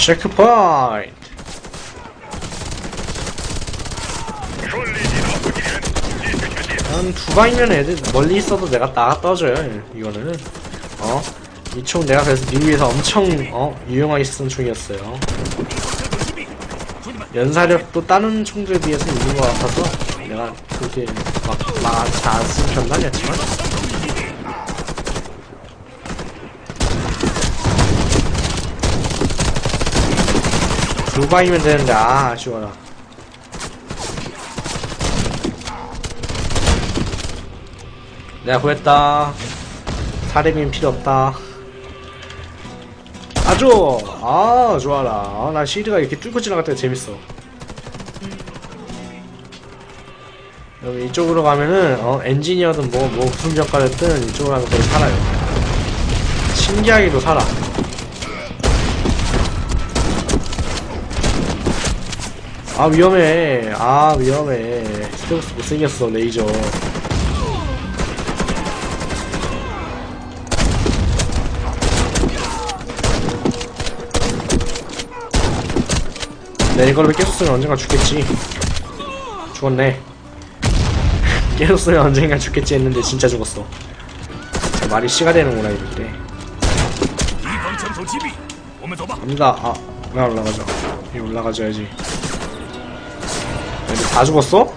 체크포인트 한 두방이면 애들 멀리 있어도 내가 나가 떠줘요 이거는 어? 이 총 내가 그래서 미국에서 엄청 어? 유용하게 쓰는 총이었어요 연사력도 다른 총들에 비해서 있는 것 같아서 내가 그렇게 막막잘 쓰는 편은 아니었지만 두 방이면 되는데 아 아쉬워라. 내가 구했다. 사례비는 필요 없다. 아주 아 좋아라. 아, 나 시드가 이렇게 뚫고 지나갈 때가 재밌어. 여기 이쪽으로 가면은 어 엔지니어든 뭐뭐 무슨 평가됐든 이쪽으로 가면 거의 살아요. 신기하게도 살아 아 위험해. 아 위험해. 스테고스 못생겼어 레이저. 내 이걸로 깨졌으면 언젠가 죽겠지. 죽었네. 깨졌으면 언젠가 죽겠지 했는데 진짜 죽었어. 진짜 말이 씨가 되는구나 이럴 때. 갑니다. 아 올라가죠 올라가줘야지. 다 죽었어?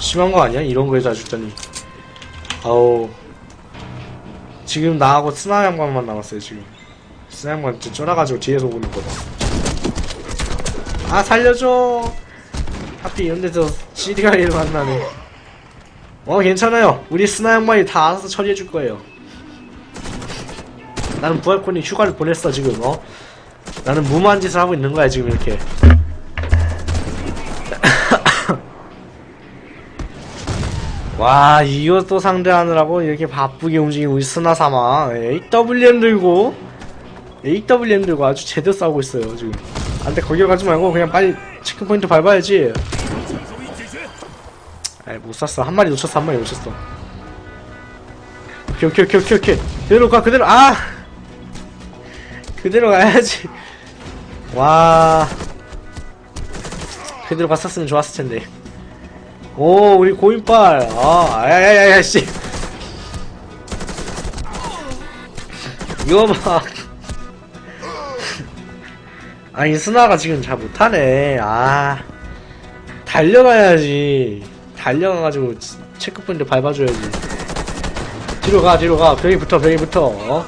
심한 거 아니야? 이런 거에 다 죽다니. 아우 지금 나하고 스나 양반만 남았어요 지금. 스나 양반 진짜 쫄아가지고 뒤에서 오는 거다 아 살려줘! 하필 이런 데서 CD가 이름 안 나네. 어 괜찮아요. 우리 스나 양반이 다 알아서 처리해줄 거예요. 나는 부활콘이 휴가를 보냈어 지금 어 나는 무모한 짓을 하고 있는 거야 지금 이렇게. 와 이것도 상대하느라고 이렇게 바쁘게 움직이고 있으나 삼아. AWM 들고 AWM 들고 아주 제대로 싸우고 있어요 지금. 안돼 거기 가지 말고 그냥 빨리 체크포인트 밟아야지. 아이 못 샀어. 한 마리 놓쳤어 한 마리 놓쳤어. 오케이 오케이 오케이 오케이 오케이. 그대로 가 그대로. 아! 그대로 가야지. 와. 그대로 갔었으면 좋았을 텐데. 오 우리 고인빨. 아 아야야야야 씨. 이거 봐 아니 스나가 지금 잘 못하네. 아. 달려가야지. 달려가가지고 치- 체크포인트 밟아줘야지. 뒤로 가 뒤로 가. 벽에 붙어 벽에 붙어. 어?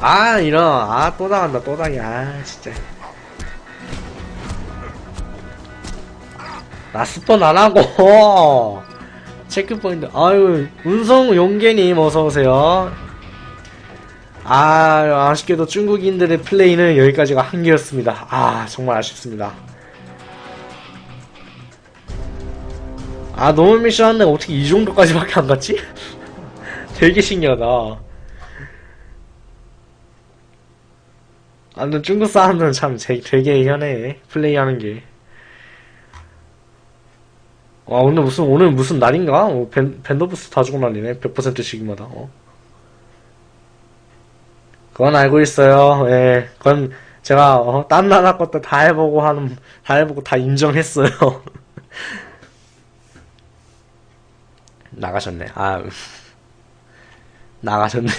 아 이런. 아또 당한다 또 당해 아 진짜. 나 스폰 안하고. 체크포인트. 아유 운성 용계님 어서오세요. 아 아쉽게도 중국인들의 플레이는 여기까지가 한계였습니다. 아 정말 아쉽습니다. 아 너무 미션 하는데 어떻게 이 정도까지밖에 안 갔지? 되게 신기하다 아 근데 중국 사람들은 참 제- 되게 현해 플레이하는 게 와, 오늘 무슨, 오늘 무슨 날인가? 어, 벤, 벤더부스 다 주고 날리네. 100%씩마다, 어. 그건 알고 있어요. 예. 그건 제가, 어, 딴 나라 것도 다 해보고 하는, 다 해보고 다 인정했어요. 나가셨네. 아, 나가셨네.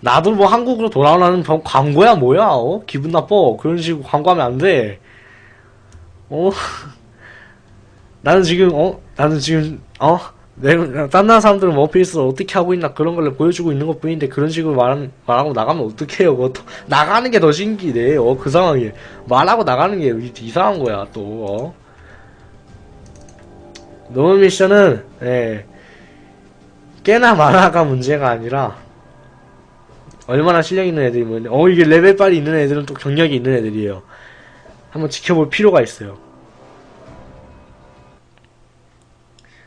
나도 뭐 한국으로 돌아오라는 병- 광고야 뭐야? 어? 기분 나빠. 그런 식으로 광고하면 안 돼. 어? 나는 지금 어? 나는 지금 어? 내가 딴 나라 사람들은 워페이스를 어떻게 하고 있나 그런 걸 보여주고 있는 것 뿐인데 그런 식으로 말 말하고 나가면 어떡해요? 그것도 나가는 게 더 신기해. 어? 그 상황에 말하고 나가는 게 이- 이상한 거야 또. 어? 노멀 미션은 예. 꽤나 많아가 문제가 아니라 얼마나 실력 있는 애들이면 어 이게 레벨 빨이 있는 애들은 또 경력이 있는 애들이에요. 한번 지켜볼 필요가 있어요.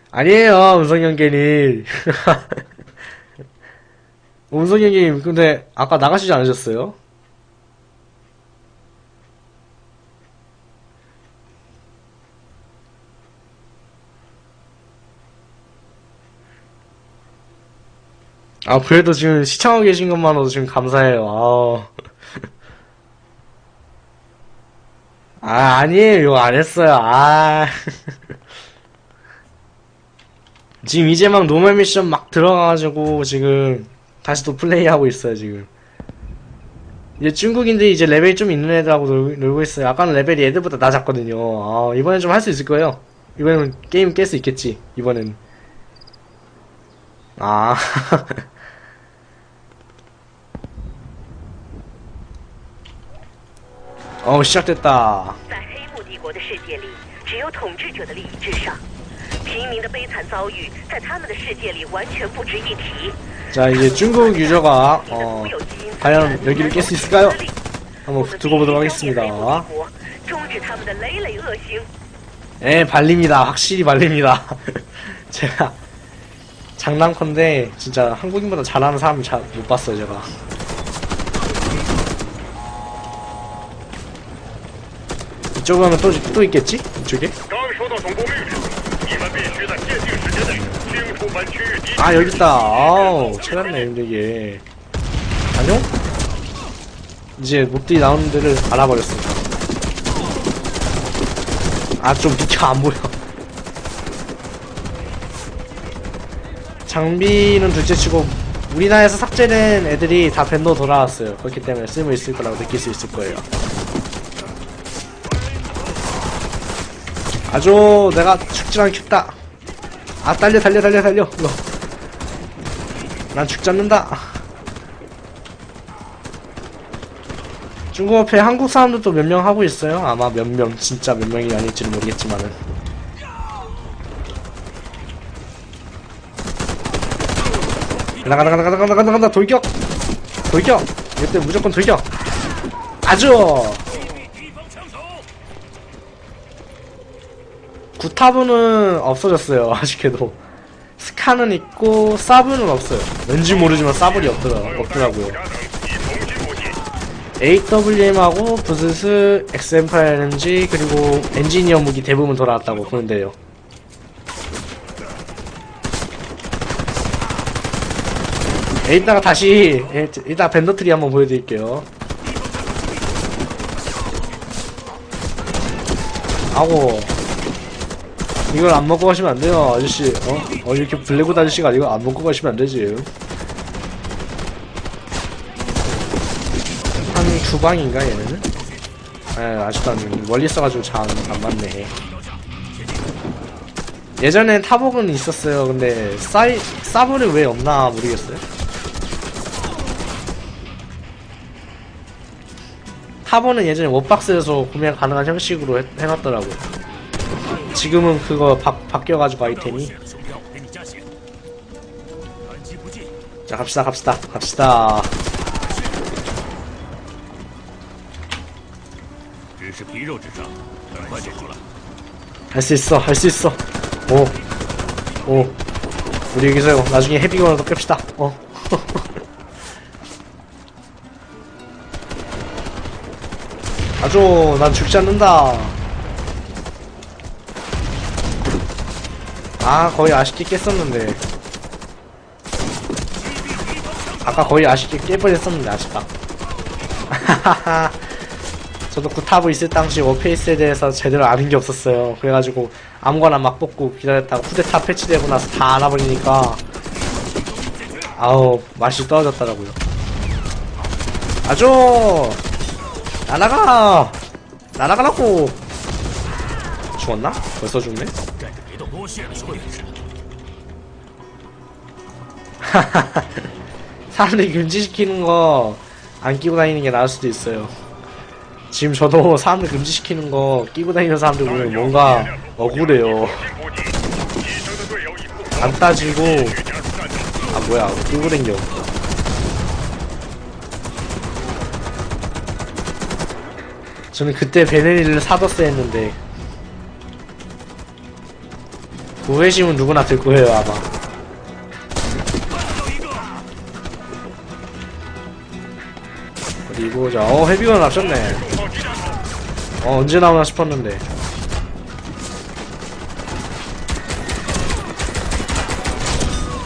아니에요, 운성형계님. 운성형님, 근데 아까 나가시지 않으셨어요? 아, 그래도 지금 시청하고 계신 것만으로도 지금 감사해요. 아우. 아, 아니에요. 이거 안 했어요. 아. 지금 이제 막 노멀 미션 막 들어가가지고 지금 다시 또 플레이하고 있어요, 지금. 이제 중국인들이 이제 레벨이 좀 있는 애들하고 놀, 놀고 있어요. 아까는 레벨이 애들보다 낮았거든요. 아, 이번엔 좀 할 수 있을 거예요. 이번엔 게임 깰 수 있겠지. 이번엔. 아. 어, 시작됐다. 在黑幕帝国的世界里，只有统治者的利益至上，平民的悲惨遭遇在他们的世界里完全不值一提。 자, 이제 중국 유저가, 你的 어, 富有基因才 과연 能 여기를 깰 수 我 있을까요? 们 한번 必 두고 须 보도록 消灭 하겠습니다. 黑幕帝国，终止他们的累累恶行。 예, 발립니다. 확실히 발립니다. 제가 장난컨대 진짜 한국인보다 잘하는 사람 잘 못 봤어요, 제가. 이쪽으로 하면 또, 또 있겠지? 이쪽에? 아 여깄다 아우 찾았네 힘들게 아뇨? 이제 몹들이 나오는 데를 알아버렸습니다 아 좀 비켜 안보여 장비는 둘째치고 우리나라에서 삭제된 애들이 다 밴더 돌아왔어요 그렇기 때문에 쓸모 있을 거라고 느낄 수 있을 거예요 아주 내가 죽지 않겠다. 아, 달려, 달려, 달려, 달려. 이거. 난 죽지 않는다. 중국어패 한국 사람들도 몇 명 하고 있어요. 아마 몇 명, 진짜 몇 명이 아닐지는 모르겠지만은. 간다, 간다, 간다, 간다, 간다, 간다, 돌격! 돌격! 이때 무조건 돌격! 아주! 구타브는 없어졌어요 아쉽게도. 스카는 있고 사브는 없어요. 왠지 모르지만 사블이 없더라, 없더라고요. AWM하고 부스스 XM8LMG 그리고 엔지니어 무기 대부분 돌아왔다고 보는데요. 예, 이따가 다시 예, 이따 밴더트리 한번 보여드릴게요. 아고. 이걸 안 먹고 가시면 안 돼요, 아저씨. 어? 어, 이렇게 블랙우드 아저씨가 이거 안 먹고 가시면 안 되지. 한두 방인가 얘는? 에 아직도 안 멀리 있어가지고 잘 안 맞네. 예전엔 타복은 있었어요. 근데 사이 사브는 왜 없나 모르겠어요. 타보는 예전에 원박스에서 구매 가능한 형식으로 해, 해놨더라고요. 지금은 그거 바, 바뀌어가지고 아이템이. 자 갑시다 갑시다 갑시다. 할 수 있어 할 수 있어. 오 오. 우리 여기서 나중에 헤비건으로 깹시다. 어. 아주 난 죽지 않는다. 아 거의 아쉽게 깼었는데 아까 거의 아쉽게 깨버렸었는데 아쉽다 저도 구타브 있을 당시 워페이스에 대해서 제대로 아는 게 없었어요. 그래가지고 아무거나 막 뽑고 기다렸다가 후대타 패치되고 나서 다 알아버리니까 아우 맛이 떨어졌더라고요. 아주 날아가 날아가라고 죽었나? 벌써 죽네? 사람들이 금지시키는 거 안 끼고 다니는 게 나을 수도 있어요. 지금 저도 사람들 금지시키는 거 끼고 다니는 사람들 보면 뭔가 억울해요. 안 따지고 아 뭐야 끼고 댕겨. 저는 그때 베네리를 사뒀어야 했는데 우회심은 누구나 들 거예요 아마. 그리고 자어 헤비건 납셨네. 어 언제 나오나 싶었는데.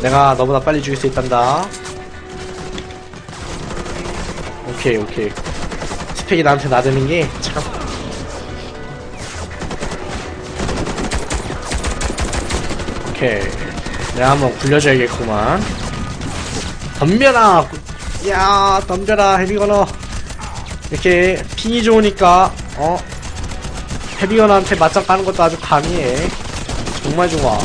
내가 너보다 빨리 죽일 수 있단다. 오케이 오케이. 스펙이 나한테 나대는 게 참. 오케이. 내가 한번 굴려줘야겠구만. 덤벼라! 야 덤벼라, 헤비거너 이렇게 핑이 좋으니까, 어? 헤비거너한테 맞짱 까는 것도 아주 강해 정말 좋아.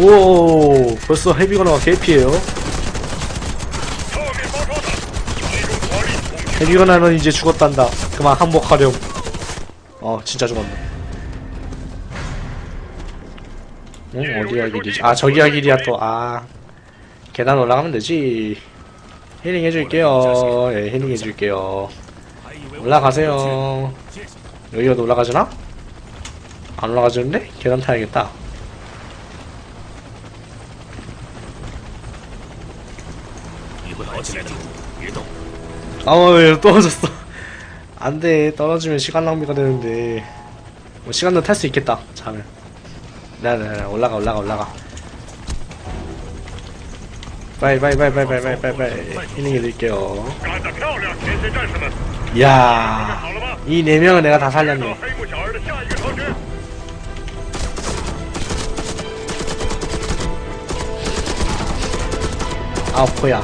오 벌써 헤비거너가 개피에요 헤비거너는 이제 죽었단다. 그만 한복하렴 어, 진짜 죽었네. 응? 어디야 길이지? 아 저기야 길이야 또. 아 계단 올라가면 되지. 힐링 해줄게요. 예, 힐링 해줄게요. 올라가세요. 여기가 올라가지나? 안 올라가지는데? 계단 타야겠다. 아우 떨어졌어. 안돼 떨어지면 시간 낭비가 되는데. 뭐 시간도 탈 수 있겠다. 자면. 나나나 올라가 올라가 올라가. 빨리 빨리 빨리 빨리 빨리 빨리 빨리 빨리 힐링 해드릴게요. 이야 이 네 명은 내가 다 살렸네. 아우 코야.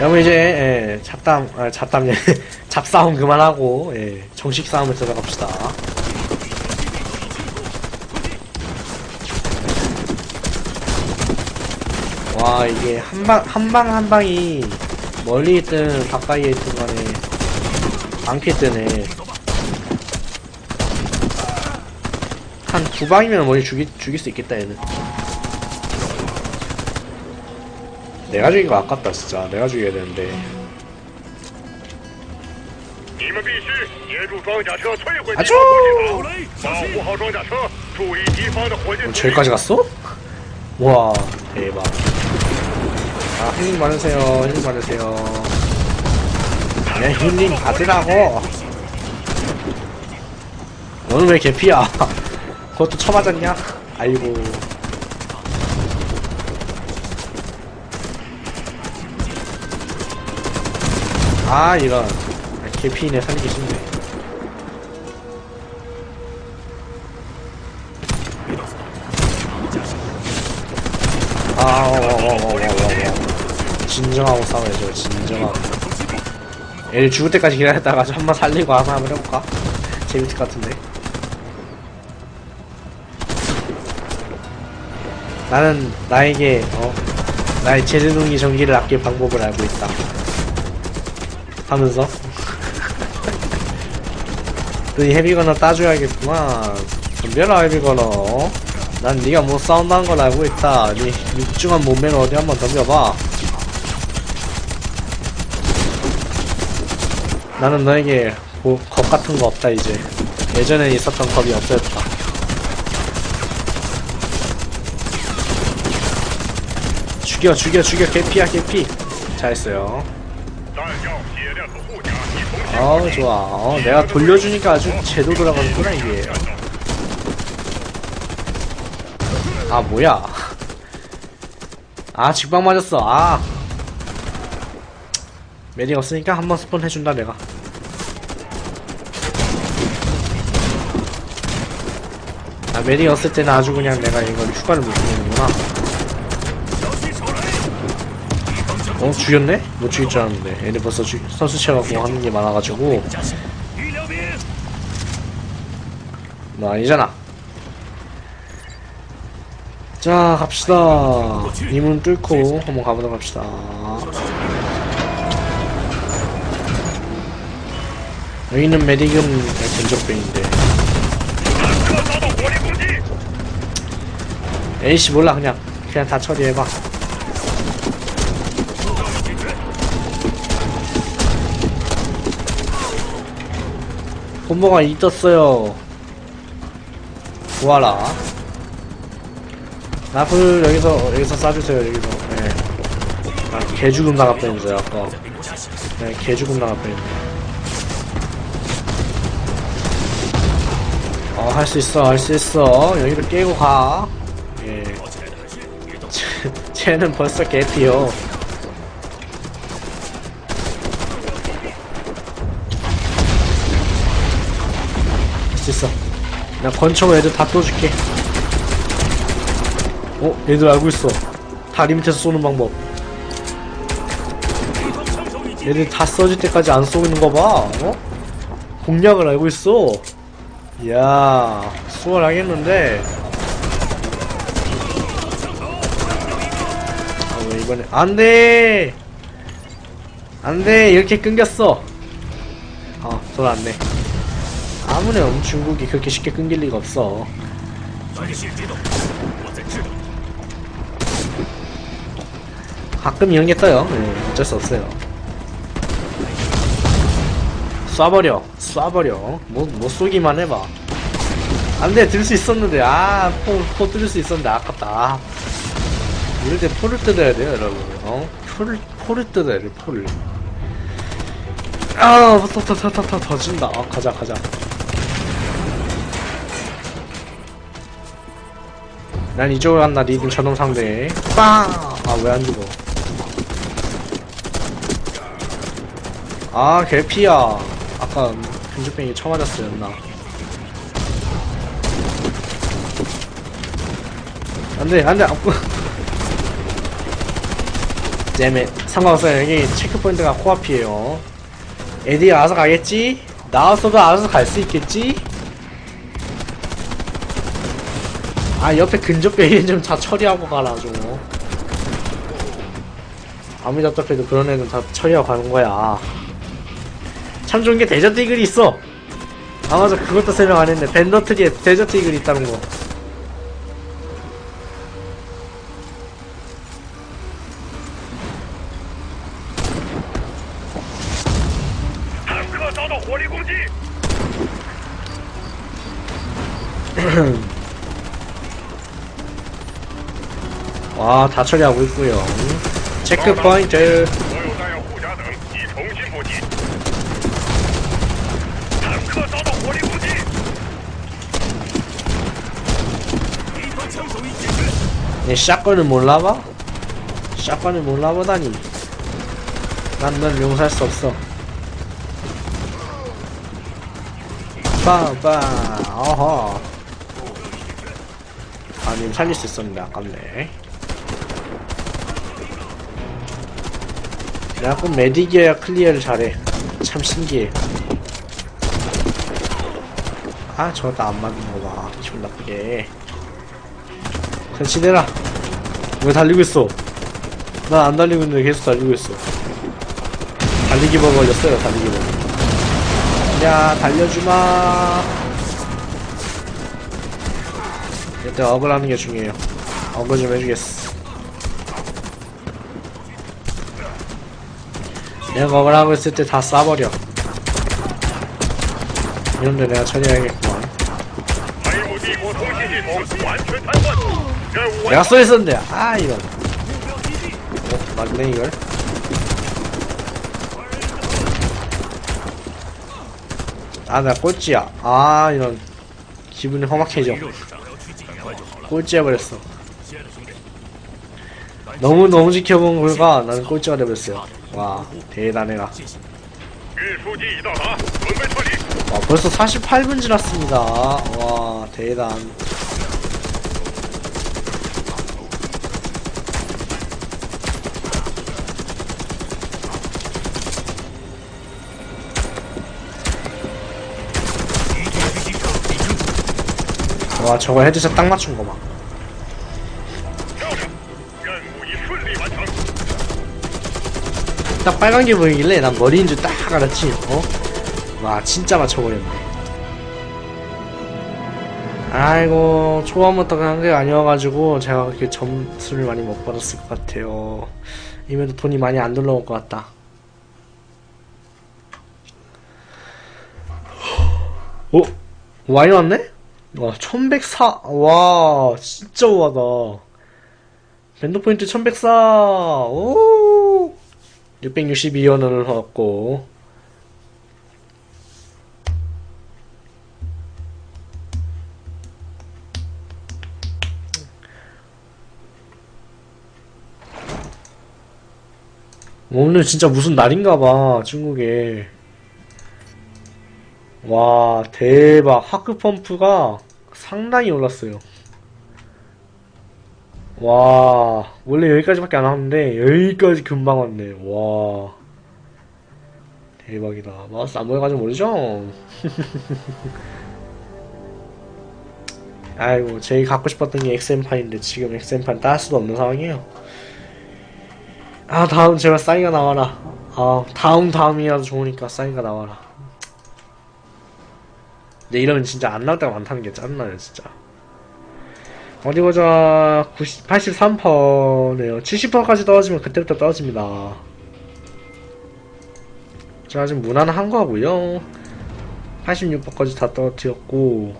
여러분 이제 예, 잡담 아, 잡담 잡싸움 그만하고 예, 정식 싸움을 들어갑시다. 와 이게 한방 한 방 한 방이 멀리 있든 가까이에 있든 간에 많게 뜨네 한 두 방이면 머리 죽이, 죽일 수 있겠다 얘는 내가 죽인 거 아깝다 진짜 내가 죽여야 되는데 你们必须协助装甲车摧毁敌 아쭈 方火器塔，保护好装甲车，注意敌方的火箭 어, 主力。 저기까지 갔어? 와 대박 아 힐링 많으세요. 힐링 많으세요. 그냥 힐링 받으라고. 너는 왜 개피야? 그것도 쳐맞았냐? 아이고. 아 이런. 아, 개피네 살리기 쉽네 진정하고 싸워야죠, 진정하고. 얘를 죽을 때까지 기다렸다가 한번 살리고 한번 한번 해볼까? 재밌을 것 같은데. 나는 나에게, 어, 나의 제드둥이 전기를 아낄 방법을 알고 있다. 하면서. 너희 헤비거너 따줘야겠구만. 덤벼라, 헤비거너. 어? 난 네가 못 싸운다는 걸 알고 있다. 네 육중한 몸매를 어디 한번 덤벼봐. 나는 너에게 뭐, 겁 같은 거 없다 이제. 예전에 있었던 겁이 없어졌다. 죽여 죽여 죽여 개피야 개피. 잘했어요. 어 좋아. 어, 내가 돌려주니까 아주 제도 돌아가는구나 이게. 아 뭐야. 아 직방 맞았어. 아. 매딩 없으니까 한번 스폰 해준다 내가. 아 매딩 없을 때는 아주 그냥 내가 이걸 휴가를 못 주는구나. 어? 죽였네? 못 죽일 줄 알았는데. 애들 벌써 죽, 선수체라고 뭐 하는 게 많아가지고. 나 아니잖아. 자 갑시다. 이문 뚫고 한번 가보도록 합시다. 여기는 메디금 견적병인데. 에이씨 몰라 그냥. 그냥 다 처리해봐. 본모가 있었어요. 구하라. 나풀 여기서 여기서 싸주세요 여기서. 네. 아, 개죽음 나갔다면서요 아까. 네, 개죽음 나갔다면서요 어, 할 수 있어, 할 수 있어. 여기를 깨고 가. 예. 쟤, 쟤는 벌써 개피요. 할 수 있어. 나 권총 애들 다 떠줄게. 어, 얘들 알고 있어. 다리 밑에서 쏘는 방법. 얘들 다 써질 때까지 안 쏘고 있는 거 봐. 어? 공략을 알고 있어. 이야 수월하겠는데? 아 왜 이번에 안돼! 안돼! 이렇게 끊겼어. 아 돌아왔네. 아무렴 중국이 그렇게 쉽게 끊길 리가 없어. 가끔 이런 게 떠요. 네, 어쩔 수 없어요. 쏴버려, 쏴버려. 뭐, 뭐 쏘기만 해봐. 안 돼, 들 수 있었는데. 아, 포, 포 뚫을 수 있었는데, 아깝다. 아. 이럴 때 포를 뜯어야 돼요, 여러분. 어? 포를, 포를 뜯어야 돼, 포를. 아, 더, 더, 더, 더, 더, 더 진다. 아, 가자, 가자. 난 이쪽으로 간다, 리듬 저놈 상대. 빵! 아, 왜 안 죽어? 아, 개피야. 아까 근접뱅이 쳐맞았어요, 나. 안 돼, 안 돼, 아프. 잼에 상관없어요. 여기 체크포인트가 코앞이에요. 에디 알아서 가겠지? 나와서도 알아서 갈 수 있겠지? 아, 옆에 근접뱅이 좀 다 처리하고 가라, 좀. 아무리 답답해도 그런 애는 다 처리하고 가는 거야. 참 좋은 게 데저트 이글이 있어. 아 맞아. 그것도 설명 안 했네. 벤더트리에 데저트 이글이 있다는 거. 와, 다 처리하고 있고요. 체크 포인트. 샷건을 몰라봐? 샷건을 몰라보다니. 난 널 용서할 수 없어. 빠빠 어허. 아, 님 살릴 수 있었는데 아깝네. 내가 꼭 메디기어야 클리어를 잘해. 참 신기해. 아, 저것도 안 맞는 거 봐. 기분 나쁘게. 그냥 지내라. 왜 달리고 있어? 난 안 달리고 있는데 계속 달리고 있어. 달리기 버거 걸렸어요, 달리기 버거. 야, 달려주마. 일단 억울하는 게 중요해요. 억울 좀 해주겠어. 내가 억울하고 있을 때다 쏴버려. 이런데 내가 처리해야겠구만. 내가 써 있었는데. 아 이런. 어, 맞네 이걸? 아나 꼴찌야. 아 이런 기분이 험악해져. 꼴찌 해버렸어. 너무 너무 지켜본 결과 나는 꼴찌가 돼버렸어요. 와 대단해라. 와 벌써 48분 지났습니다. 와 대단. 와 저거 헤드샷 딱 맞춘 거 봐. 딱 빨간 게 보이길래 난 머리인 줄 딱 알았지. 어? 와 진짜 맞춰버렸네. 아이고 초반부터 한 게 아니어가지고 제가 그렇게 점수를 많이 못 받았을 것 같아요. 이면도 돈이 많이 안 들어올 것 같다. 어? 오 와인 왔네? 와, 1104. 와, 진짜 우하다. 밴드 포인트 1104. 오! 662원을 얻고 오늘 진짜 무슨 날인가봐 중국에 와, 대박. 하크 펌프가 상당히 올랐어요. 와, 원래 여기까지밖에 안 왔는데, 여기까지 금방 왔네. 와. 대박이다. 마우스 안 보여가지고 모르죠? 아이고, 제일 갖고 싶었던 게 XM 판인데, 지금 XM 판 딸 수도 없는 상황이에요. 아, 다음 제발 싸이가 나와라. 아, 다음 다음이라도 좋으니까 싸이가 나와라. 근데 이러면 진짜 안 나올 때가 많다는 게 짜증나요, 진짜. 어디 보자, 90, 83%네요. 70%까지 떨어지면 그때부터 떨어집니다. 제가 지금 무난한 거고요. 86%까지 다 떨어뜨렸고,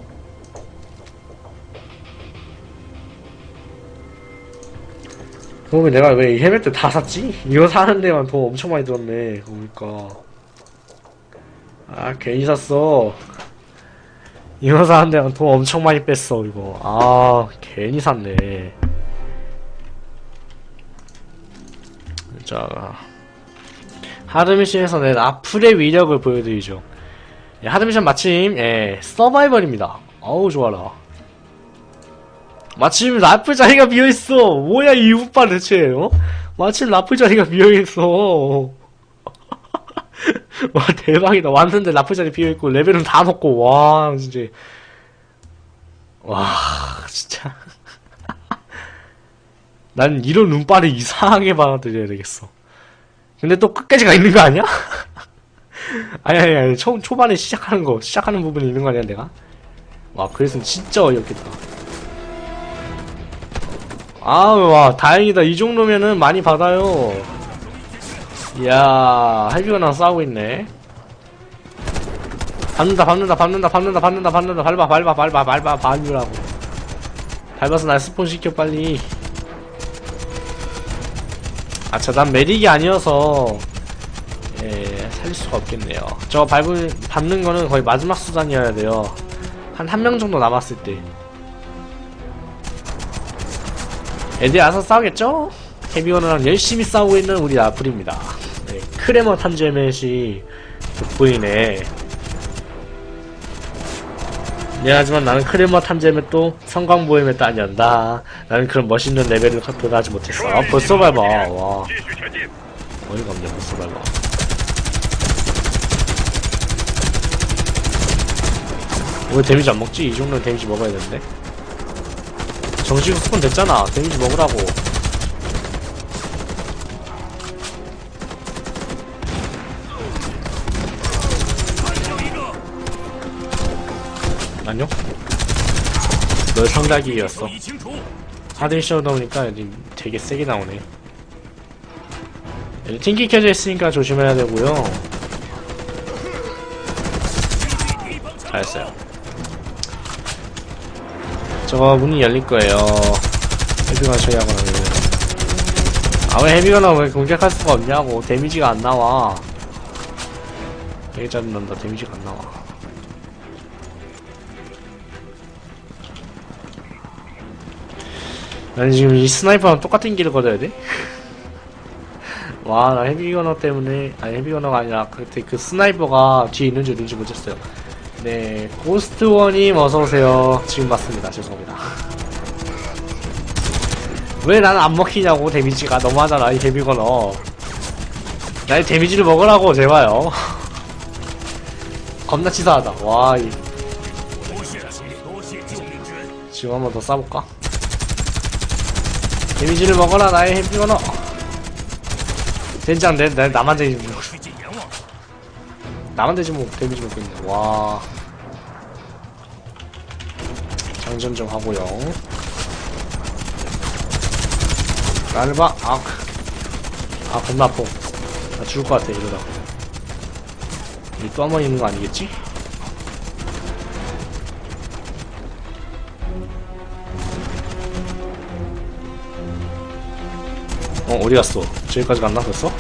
그러면 내가 왜이 헬멧들 다 샀지? 이거 사는 데만 돈 엄청 많이 들었네. 그러니까. 아, 괜히 샀어. 이거 사는 데만 돈 엄청 많이 뺐어, 이거. 아, 괜히 샀네. 자. 하드미션에서 낸 아플의 위력을 보여드리죠. 예, 하드미션 마침, 예, 서바이벌입니다. 어우, 좋아라. 마침 라플 자리가 비어있어. 뭐야, 이 오빠 대체, 어? 마침 라플 자리가 비어있어. 와, 대박이다. 왔는데 라플 자리 비어있고, 레벨은 다 먹고, 와, 진짜. 와, 진짜. 난 이런 눈발을 이상하게 받아들여야 되겠어. 근데 또 끝까지 가 있는 거 아니야? 아니, 아니, 아니. 초, 초반에 시작하는 거, 시작하는 부분이 있는 거 아니야, 내가? 와, 그래서 진짜 어이없겠다. 아우, 와, 다행이다. 이 정도면은 많이 받아요. 이야, 할비가 싸우고 있네. 밟는다, 밟는다, 밟는다, 밟는다, 밟는다, 밟는다, 밟아, 밟아, 밟아, 밟아, 밟으라고. 밟아서 날 스폰 시켜, 빨리. 아차, 난 메딕이 아니어서, 예, 살릴 수가 없겠네요. 저 밟을, 밟는 거는 거의 마지막 수단이어야 돼요. 한 한 명 정도 남았을 때. 애들이 와서 싸우겠죠? 헤비워너랑 열심히 싸우고 있는 우리 나풀입니다. 네, 크레머 탄저 헬멧이 돋보이네. 네, 하지만 나는 크레머 탐지 헬멧도 성광보 헬멧도 아니었다. 나는 그런 멋있는 레벨을 도달하지 못했어. 아, 벌써 밟아. 와. 어이가 없네, 벌써 밟아. 왜 데미지 안 먹지? 이 정도는 데미지 먹어야 되는데. 정식 후폰 됐잖아. 데미지 먹으라고. 잠깐만요. 널 상다기였어. 4대 시험 나오니까 되게 세게 나오네. 튕기 켜져 있으니까 조심해야 되고요. 잘했어요. 저거 문이 열릴 거예요. 헤비가 처리하고 나면. 아왜 헤비가 나왜 공격할 수가 없냐고. 데미지가 안 나와. 되게 짜증난다. 데미지가 안 나와. 난 지금 이 스나이퍼랑 똑같은 길을 걸어야 돼? 와, 나 헤비건너 때문에, 아니, 헤비건너가 아니라, 그때 그 스나이퍼가 뒤에 있는 줄 눈치 못 챘어요. 네, 고스트원님 어서오세요. 지금 봤습니다. 죄송합니다. 왜난안 먹히냐고, 데미지가. 너무하잖아, 이 헤비건너. 나의 데미지를 먹으라고, 제발요. 겁나 치사하다. 와, 이. 지금 한 번 더 싸볼까? 데미지를 먹어라 나의 해피거너. 젠장 내, 내 나만 데미지 먹 나만 데미지 먹고 데미지 먹고 있네. 와. 장전 좀 하고요. 나를 봐 아, 아 겁나 아파. 나 죽을 것 같아 이러다 여기 또한 번 있는 거 아니겠지? 어 어디 갔어? 저기까지 갔나 벌써? 야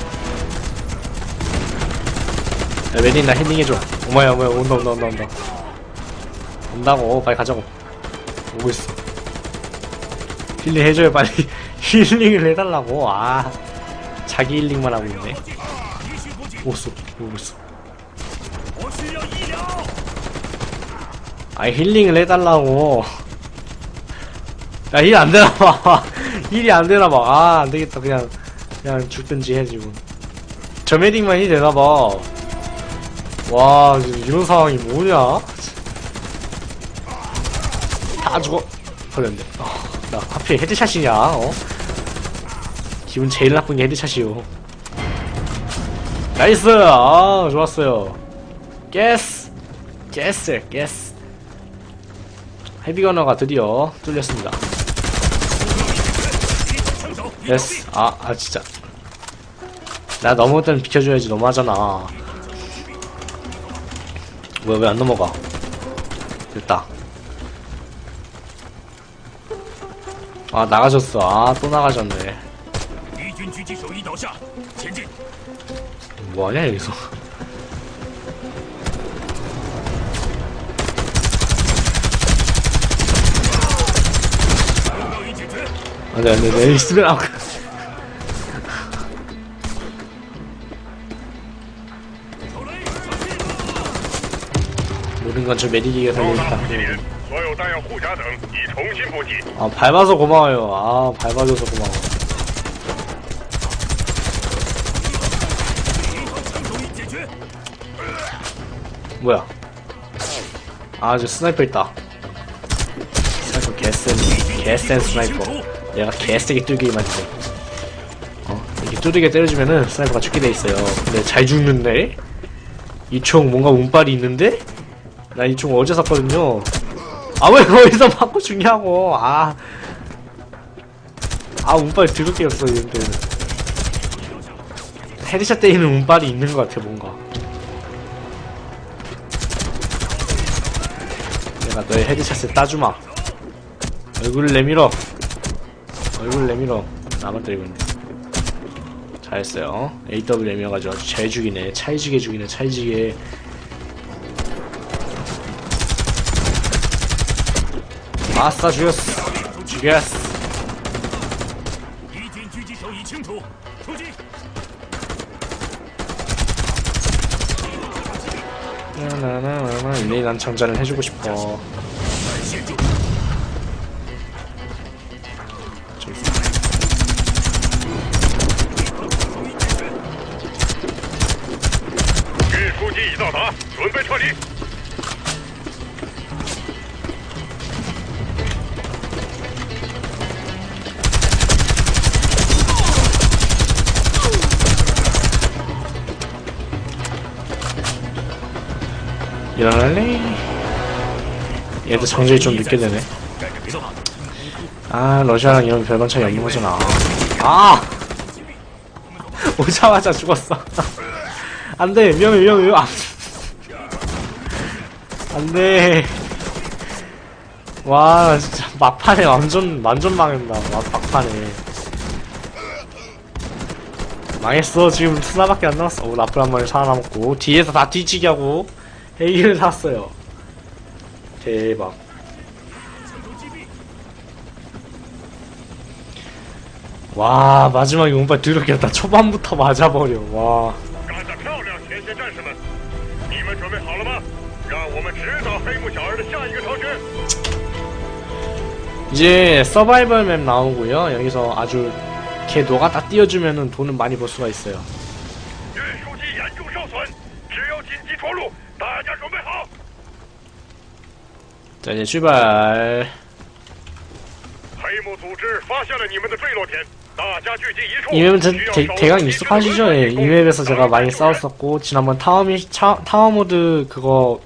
메린 나 힐링해줘. 어머야 어머야. 온다 온다 온다 온다. 온다고. 어, 빨리 가자고. 오고 있어. 힐링 해줘요 빨리. 힐링을 해달라고. 아 자기 힐링만 하고 있네. 오고 오고 있어. 아 힐링을 해달라고. 야 힐 안되나봐. 힐이 안 되나 봐. 아 안 되겠다. 그냥 그냥 죽든지 해 지금 저 메딩만 힐 되나 봐. 와 지금 이런 상황이 뭐냐? 다 죽어. 버렸네. 어, 나 하필 헤드샷이냐 어? 기분 제일 나쁜 게 헤드샷이요. 나이스! 아 좋았어요. 게스 게스 게스 헤비거너가 드디어 뚫렸습니다 됐어. 아, 아, 진짜. 나 넘어올 때는 비켜줘야지. 너무하잖아. 뭐야, 왜 안 넘어가? 됐다. 아, 나가셨어. 아, 또 나가셨네. 뭐하냐, 여기서. 안돼 안돼 내 있으면 안 모든 건 저 메디기가 高达 살려있다 补给点，所有弹药护甲等已重新补给。 아 밟아서 고마워요 아 밟아줘서 고마워 枪手已解决， 뭐야 아 저 스나이퍼 있다 스나이퍼 개센 개센 스나이퍼 얘가 개세게 뚫기만 해 어, 이렇게 뚜르게 때려주면은 스나이퍼가 죽게 돼 있어요 근데 잘 죽는데? 이 총 뭔가 운빨이 있는데? 나 이 총 어제 샀거든요 아왜 거기서 맞고 죽냐고 아 아, 운빨 드럽게 없어, 이런데. 헤드샷 때리는 운빨이 있는 것 같아, 뭔가. 내가 너의 헤드샷을 따주마. 얼굴을 내밀어. 얼굴 내밀어 나만 때리고 있네. 잘했어요. AW 내밀어가지고 아주 잘 죽이네. 찰지게 죽이네. 찰지게. 아싸 죽였어 죽였어 나나나나나. 일레이 난창자를 해주고 싶어. 일어날래? 얘도 성질이 좀 늦게 되네. 아 러시아랑 이런 별반 차이 없는 거잖아 아! 오자마자 죽었어. 안돼 위험해 위험해 위험 안돼. 와 진짜 막판에 완전 완전 망했다 막판에. 망했어. 지금 투나밖에 안 남았어. 오 라플 한 마리 살아남았고 뒤에서 다 뒤치기 하고. A를 샀어요. 대박. 와 마지막에 운빨 드럽겠다. 초반부터 맞아버려. 와. 이제 서바이벌 맵 나오고요. 여기서 아주 개도가 다 띄워주면은 돈을 많이 벌 수가 있어요. 运输机严重受损，只有紧急着陆，大家准备好。 자 이제 출발 黑幕组织发现了你们的坠落点，大家聚集一处。 이 맵은 대, 需要 대, 守住 대강 敌军的 익숙하시죠? 예, 이围攻 맵에서 제가 많이 싸웠었고 지난번 타워 미 차, 타워 모드 그거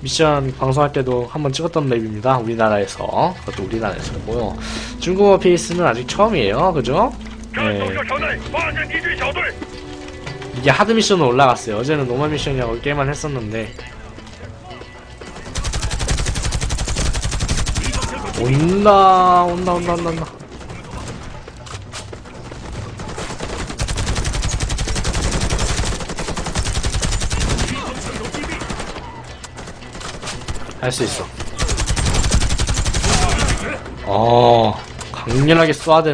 미션 방송할 때도 한번 찍었던 맵입니다 우리나라에서 그것도 우리나라에서고요 중국어 페이스는 아직 처음이에요 그죠? 战斗 예. 射程内发现敌军小队， 이게 하드 미션으로 올라갔어요. 어제는 노멀 미션이라고 게임만 했었는데. 온다, 온다, 온다, 온다, 온다. 할 수 있어. 어, 강렬하게 쏴야 돼.